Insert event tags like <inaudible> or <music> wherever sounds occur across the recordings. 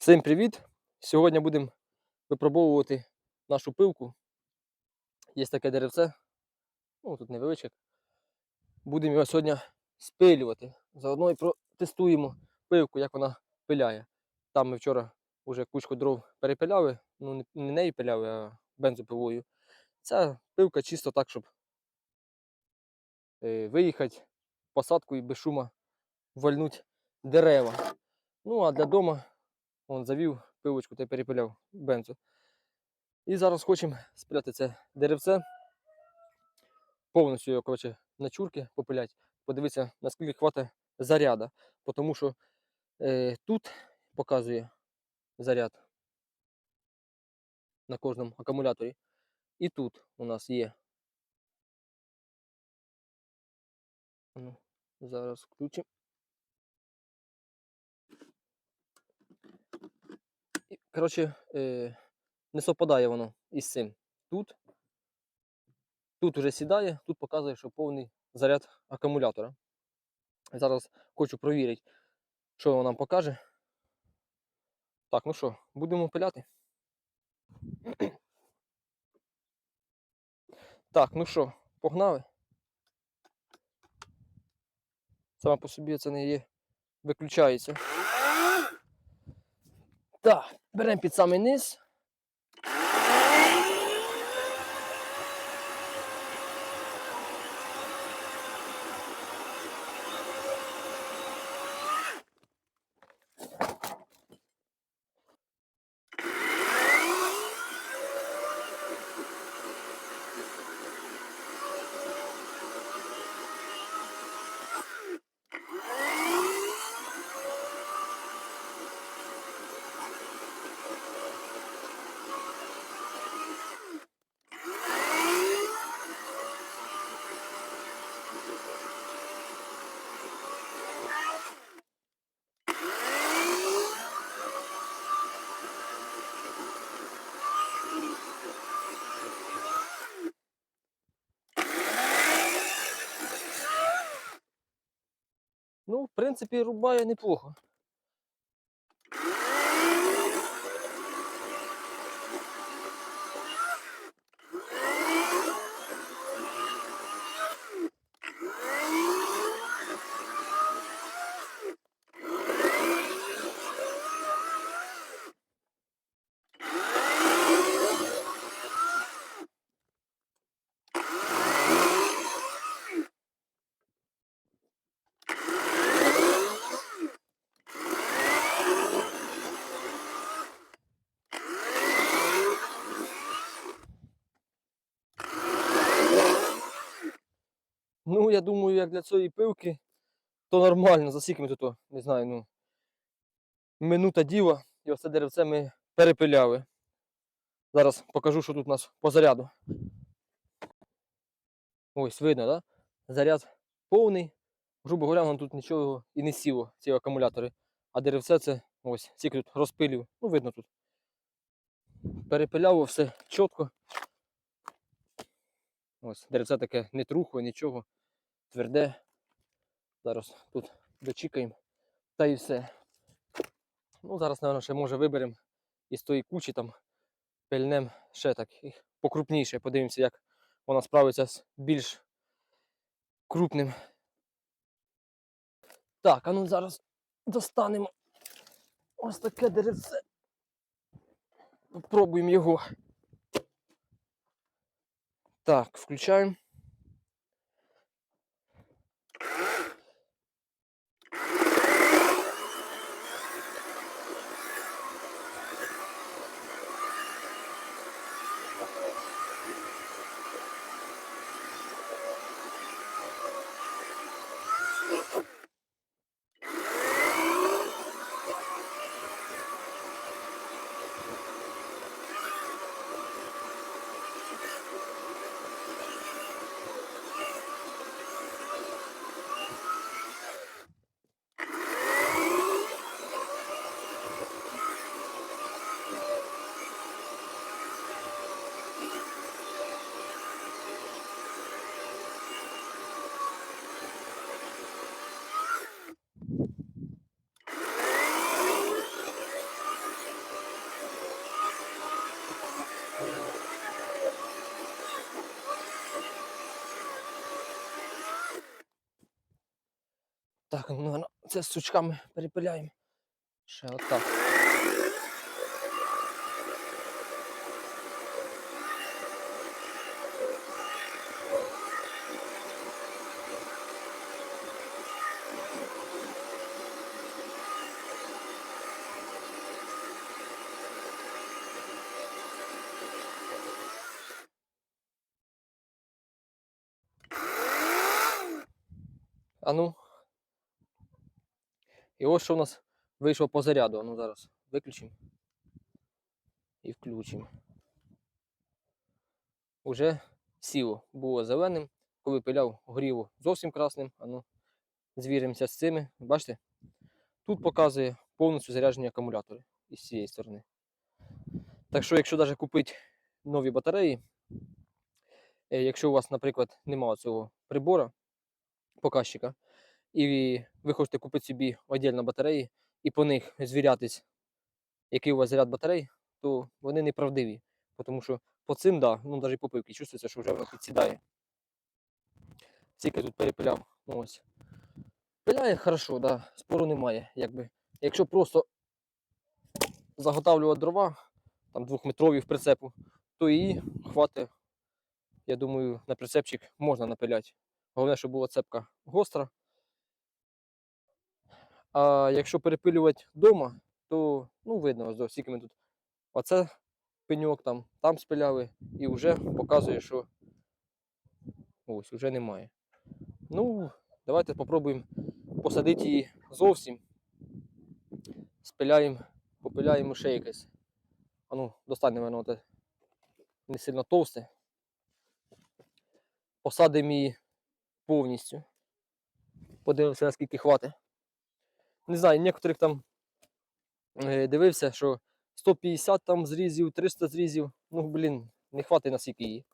Всім привіт! Сьогодні будемо випробовувати нашу пилку. Є таке деревце, ну тут невеличке. Будемо його сьогодні спилювати. Заодно і протестуємо пилку, як вона пиляє. Там ми вчора вже кучку дров перепиляли, ну не, не нею пиляли, а бензопилою. Ця пилка чисто так, щоб е, виїхати посадку і без шума вальнуть дерева. Ну а для дому Он завів пилочку та перепиляв бензу. І зараз хочемо спиляти це деревце. Повністю його коротше, на чурки попилять. Подивитися, наскільки хватить заряда. Тому що е, тут показує заряд на кожному акумуляторі. І тут у нас є. Ну, зараз включимо. Коротше, е, не совпадає воно із цим. Тут. Тут уже сідає, тут показує, що повний заряд акумулятора. Зараз хочу провірити, що воно нам покаже. Так, ну що, будемо пиляти. <clears throat> Так, ну що, погнали. Сама по собі це не є. Виключається. Так, беремо під самий низ. Ну, в принципі, рубає неплохо. Ну, я думаю, як для цієї пилки, то нормально. За скільки ми тут, не знаю, ну. Минута діла, і оце деревце ми перепиляли. Зараз покажу, що тут у нас по заряду. Ось, видно, да? Заряд повний. Грубо говоря, воно тут нічого і не сіло, ці акумулятори. А деревце це ось, тільки тут розпилів. Ну, видно тут. Перепиляло все чітко. Ось, деревце таке не трухло, нічого. Тверде. Зараз тут дочікаємо. Та і все. Ну, зараз, напевно, ще може виберемо із тої кучі там пильнем ще так покрупніше. Подивимося, як вона справиться з більш крупним. Так, а ну зараз достанемо ось таке деревце. Попробуємо його. Так, включаємо. Це з сучками перепиляємо. Ще отак. А ну. І ось що у нас вийшло по заряду. Ну зараз виключимо. І включимо. Уже сіло. Було зеленим. Коли пиляв, горіло зовсім красним. А ну, звіримося з цими. Бачите? Тут показує повністю заряджені акумулятори із цієї сторони. Так що, якщо навіть купити нові батареї, е, якщо у вас, наприклад, немає цього прибора, показчика, і ви хочете купити собі віддільно батареї і по них звірятись, який у вас заряд батарей, то вони неправдиві. Тому що по цим, да, ну навіть по пивці чувствується, що вже воно підсідає. Тільки тут перепиляв. Ну, ось. Пиляє хорошо, да, спору немає. Якби. Якщо просто заготавлювати дрова, там двохметрові в прицепу, то її хватить, я думаю, на прицепчик можна напиляти. Головне, щоб була цепка гостра. А якщо перепилювати вдома, то ну, видно, скільки ми тут. Оце пеньок там, там спиляли, і вже показує, що ось вже немає. Ну, давайте спробуємо посадити її зовсім. Спиляємо, попиляємо ще якесь. А ну, достане воно те не сильно товсте. Посадимо її повністю. Подивимося, наскільки хватить. Не знаю, некоторих там е, дивився, що 150 там зрізів, 300 зрізів. Ну, блін, не хватить наскільки її.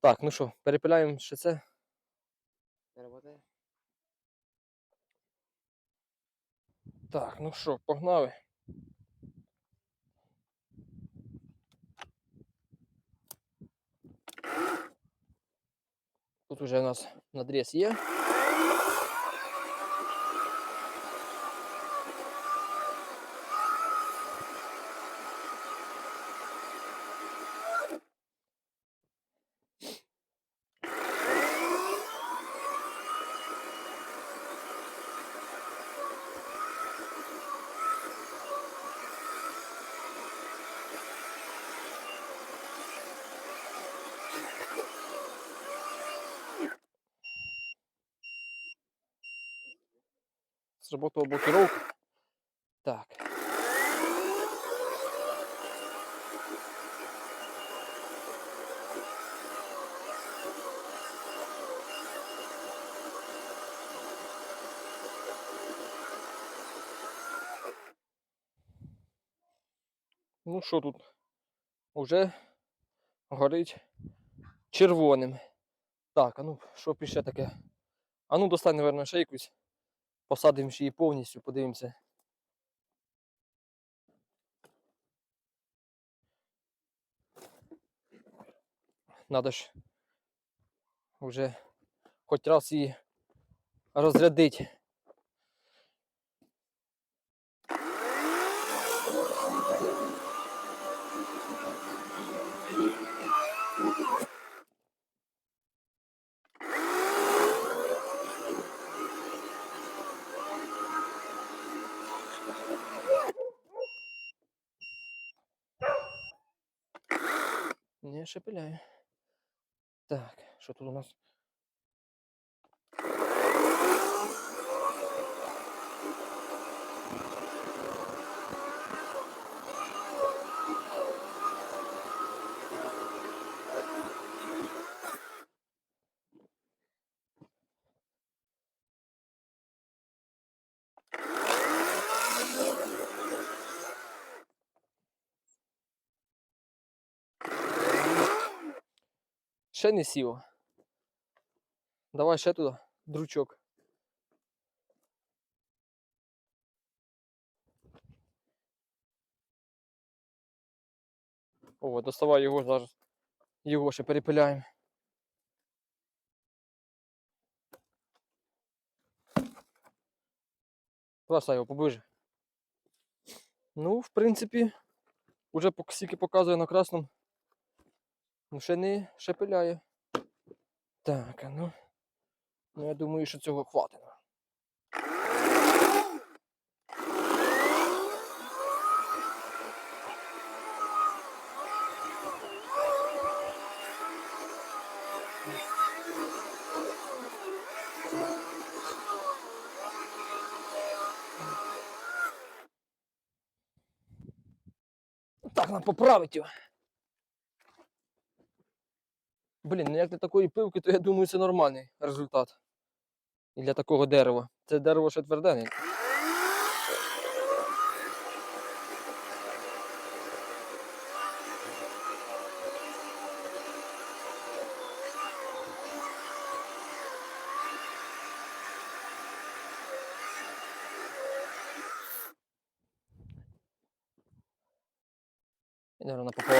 Так, ну що, перепиляємо ще це. Работає? Так, ну що, погнали. Тут уже у нас надріз є. Сработала блокировка. Так. Ну що тут? Уже горить червоним. Так, а ну що піше таке? А ну достань, наверное, ще якусь. Посадимо ще її повністю, подивимося. Надо ж вже хоч раз її розрядити. Шепеляю. Так, що тут у нас? Ще не сіло. Давай ще туди, дручок. О, доставай його зараз. Його ще перепиляємо. Класа його поближе. Ну, в принципі, уже скільки показує на красному. Ну, ще не ще пиляє. Так, ну. Ну, я думаю, що цього хватить. Так, нам поправить його. Блін, ну як для такої пилки, то я думаю, це нормальний результат. І для такого дерева. Це дерево ще тверде. Наверное, пополам.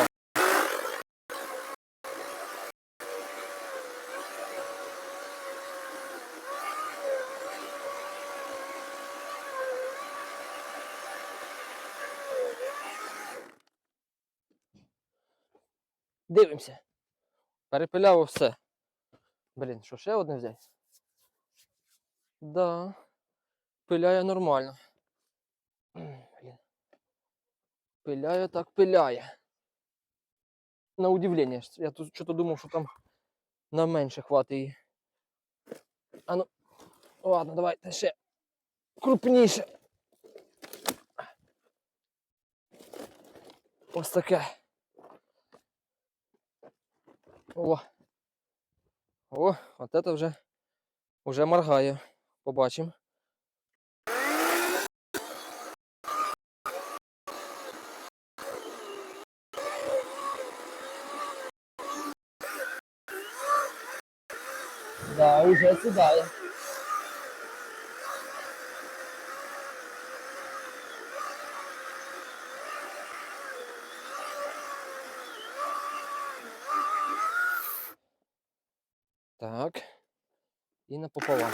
Дивимося. Перепиляво все. Блін, що ще одне взяти? Да. Пиляє нормально. Блін. Пиляє так пиляє. На удивлення. Я тут що-то думав, що там на менше хватить її. А ну. Ладно, давайте ще крупніше. Ось таке. О. О, от це вже, вже моргає. Побачимо. Да, уже сідає. Так. І напополам.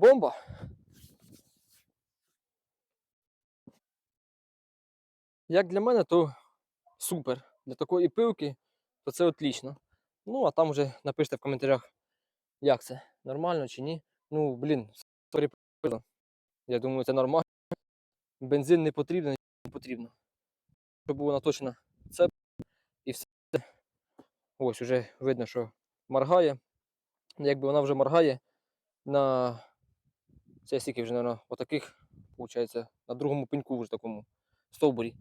Бомба. Як для мене, то супер. Для такої пилки, то це отлично. Ну, а там вже напишіть в коментарях, як це, нормально чи ні. Ну, блін, перепила. Я думаю, це нормально. Бензин не потрібен, не потрібно. Щоб було наточено це і все. Ось уже видно, що моргає. Якби вона вже моргає на це стільки вже, мабуть, отаких, виходить, на другому пеньку вже такому стовбурі.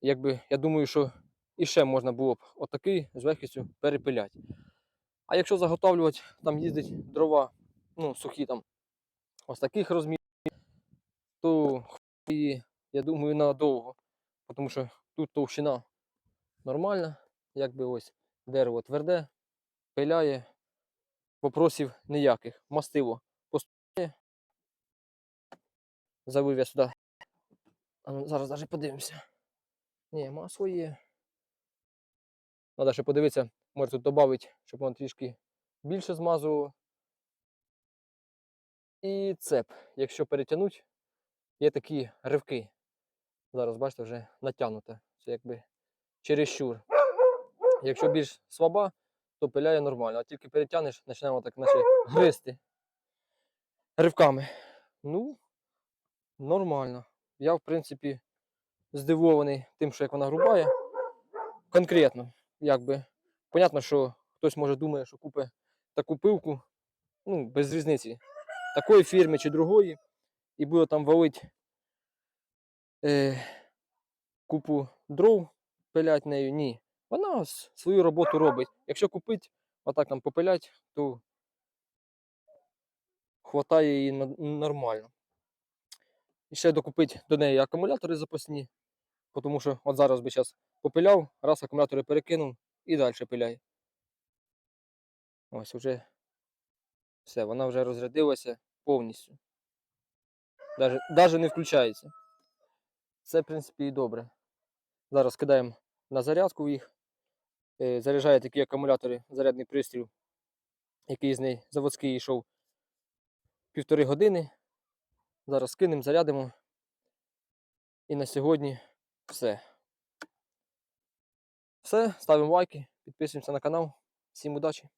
Якби, я думаю, що і ще можна було б отакий з легкістю перепиляти. А якщо заготовлювати, там їздить дрова, ну, сухі там, ось таких розмірів, то і, я думаю, надовго. Тому що тут товщина нормальна, якби ось дерево тверде, пиляє, вопросів ніяких. Мастиво. Завив я сюди. Ну, зараз навіть подивимося. Ні, масло є. Треба ще подивитися, може тут додати, щоб воно трішки більше змазувало. І цеп, якщо перетягнуть, є такі ривки. Зараз, бачите, вже натягнуте. Це якби чересчур. Якщо більш слаба, то пиляє нормально. А тільки перетягнеш, почнемо так наче гризти ривками. Ну, нормально. Я, в принципі, здивований тим, що як вона грубає. Конкретно, якби. Понятно, що хтось може думає, що купить таку пилку, ну, без різниці, такої фірми чи другої, і буде там валить е, купу дров, пилять нею. Ні. Вона свою роботу робить. Якщо купить, отак там попилять, то хватає її нормально. І ще докупити до неї акумулятори запасні. Тому що от зараз би зараз попиляв, раз акумулятори перекинув і далі пиляє. Ось вже все, вона вже розрядилася повністю. Даже, не включається. Це, в принципі, і добре. Зараз кидаємо на зарядку їх. Е, Заряджає такі акумулятори, зарядний пристрій, який з неї заводський йшов півтори години. Зараз кинемо, зарядимо. І на сьогодні все. Все, ставимо лайки, підписуємося на канал. Всім удачі!